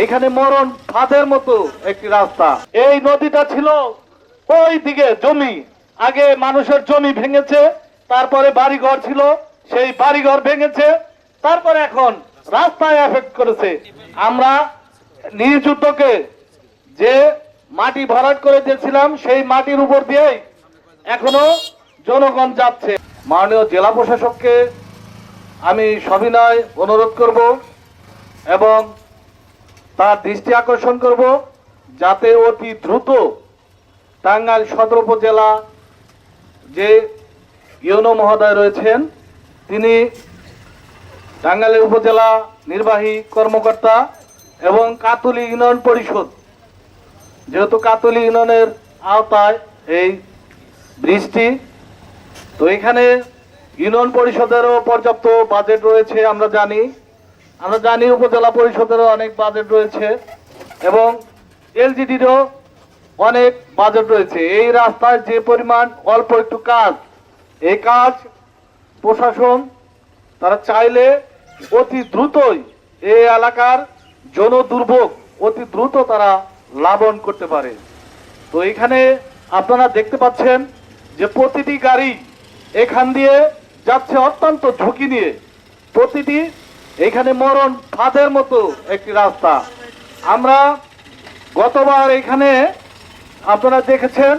এখানে মরণ ফাঁদের মতো একটি রাস্তা। এই নদীটা ছিল ওই দিকে জমি। আগে মানুষের জমি ভেঙেছে, তারপরে বাড়িঘর ছিল, সেই বাড়িঘর ভেঙেছে, তারপরে এখন রাস্তায় এফেক্ট করেছে। আমরা নিজ উদ্যোগে যে মাটি ভরাট করে দিয়েছিলাম, সেই মাটির উপর দিয়েই এখনও জনগণ যাচ্ছে। মাননীয় জেলা প্রশাসককে আমি সবিনয় অনুরোধ করব এবং তার দৃষ্টি আকর্ষণ করব যাতে অতি দ্রুত টাঙ্গাইল সদর উপজেলা যে ইউনো মহোদয় রয়েছেন, তিনি টাঙ্গাইল উপজেলা নির্বাহী কর্মকর্তা এবং কাতুলি ইউনিয়ন পরিষদ। যেহেতু কাতুলি ইউনিয়নের আওতায় এই ব্রিজটি, তো এখানে ইউনিয়ন পরিষদেরও পর্যাপ্ত বাজেট রয়েছে, আমরা জানি। আমরা জানি উপজেলা পরিষদেরও অনেক বাজেট রয়েছে এবং এলজিডিরও অনেক বাজেট রয়েছে। এই রাস্তায় যে পরিমাণ অল্প একটু কাজ, এই কাজ প্রশাসন তারা চাইলে অতি দ্রুতই এই এলাকার জন দুর্ভোগ অতি দ্রুত তারা লাভন করতে পারে। তো এখানে আপনারা দেখতে পাচ্ছেন যে প্রতিটি গাড়ি এখান দিয়ে যাচ্ছে অত্যন্ত ঝুঁকি নিয়ে। প্রতিটি এখানে মরণ ফাঁদের মতো একটি রাস্তা। আমরা গতবার এখানে আপনারা দেখেছেন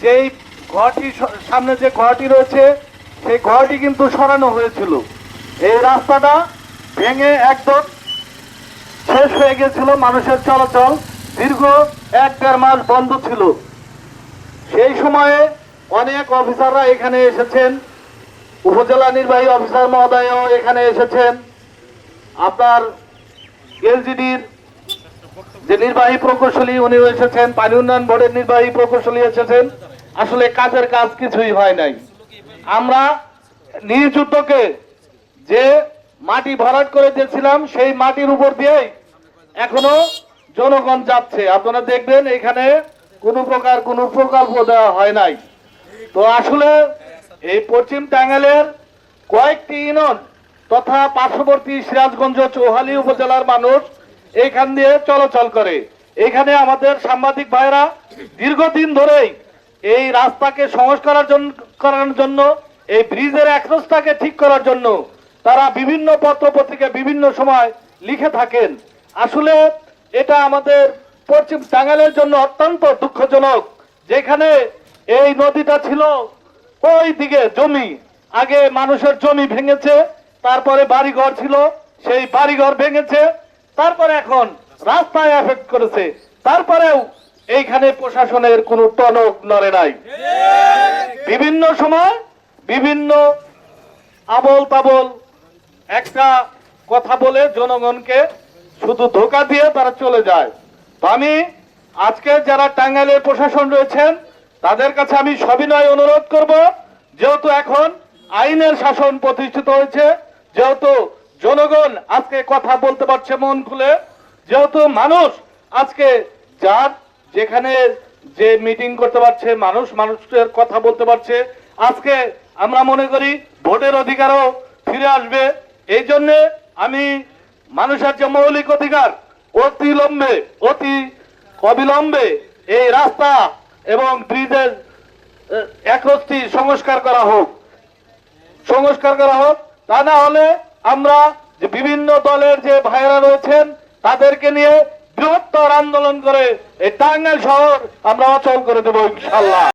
যে এই ঘরটি সামনে যে ঘরটি রয়েছে, সেই ঘরটি কিন্তু সরানো হয়েছিল। এই রাস্তাটা ভেঙে একদম শেষ হয়ে গেছিল মানুষের চলাচল। দীর্ঘ এক দেড় মাস বন্ধ ছিল। সেই সময়ে অনেক অফিসাররা এখানে এসেছেন। উপজেলা নির্বাহী অফিসার মহোদয়ও এখানে এসেছেন। আপনার এলজিডির যে নির্বাহী প্রকৌশলী উনি এসেছেন, পানি উন্নয়ন বোর্ডের নির্বাহী প্রকৌশলী এসেছেন। আসলে কাজের কাজ কিছুই হয় নাই। আমরা উদ্যোগে যে মাটি ভরাট করে দিয়েছিলাম, সেই মাটির উপর দিয়েই এখনও জনগণ যাচ্ছে। আপনারা দেখবেন, এখানে কোনো প্রকার কোনো প্রকল্প দেওয়া হয় নাই। তো আসলে এই পশ্চিম টাঙ্গালের কয়েকটি ইউনিয়ন তথা পার্শ্ববর্তী সিরাজগঞ্জ চৌহালি উপজেলার মানুষ এইখান দিয়ে চলাচল করে। এখানে আমাদের সাংবাদিক ভাইরা দীর্ঘদিন ধরেই এই রাস্তাকে সংস্কারের জন্য করার জন্য, এই ব্রিজের অ্যাক্সেসটাকে ঠিক করার জন্য তারা বিভিন্ন পত্র পত্রিকা বিভিন্ন সময় লিখে থাকেন। আসলে এটা আমাদের পশ্চিম টাঙ্গাইলের জন্য অত্যন্ত দুঃখজনক, যেখানে এই নদীটা ছিল ওই দিকে জমি, আগে মানুষের জমি ভেঙেছে তারপরে বাড়িঘর ছিল, সেই বাড়িঘর ভেঙেছে, তারপরে এখন রাস্তায় এফেক্ট করেছে। তারপরেও এইখানে প্রশাসনের কোনো টনক নড়ে নাই। বিভিন্ন সময় বিভিন্ন আবল তাবল একটা কথা বলে জনগণকে শুধু ধোকা দিয়ে তারা চলে যায়। তো আমি আজকে যারা টাঙ্গাইলের প্রশাসন রয়েছেন, তাদের কাছে আমি সবিনয় অনুরোধ করব, যেহেতু এখন আইনের শাসন প্রতিষ্ঠিত হয়েছে যেহেতু জনগণ আজকে কথা বলতে পারছে মন খুলে, যেহেতু মানুষ আজকে যার যেখানে যে মিটিং করতে পারছে, মানুষ মানুষের কথা বলতে পারছে, আজকে আমরা মনে করি ভোটের অধিকারও ফিরে আসবে। এই জন্য আমি মানুষের যে মৌলিক অধিকার অতি লম্বে অতি অবিলম্বে এই রাস্তা এবং ব্রিজের একরস্তি সংস্কার করা হোক। সংস্কার করা হোক। তা না হলে আমরা যে বিভিন্ন দলের যে ভাইরা রয়েছেন, তাদেরকে নিয়ে বৃহত্তর আন্দোলন করে এই টাঙ্গাইল শহর আমরা অচল করে দেবো ইনশাল্লাহ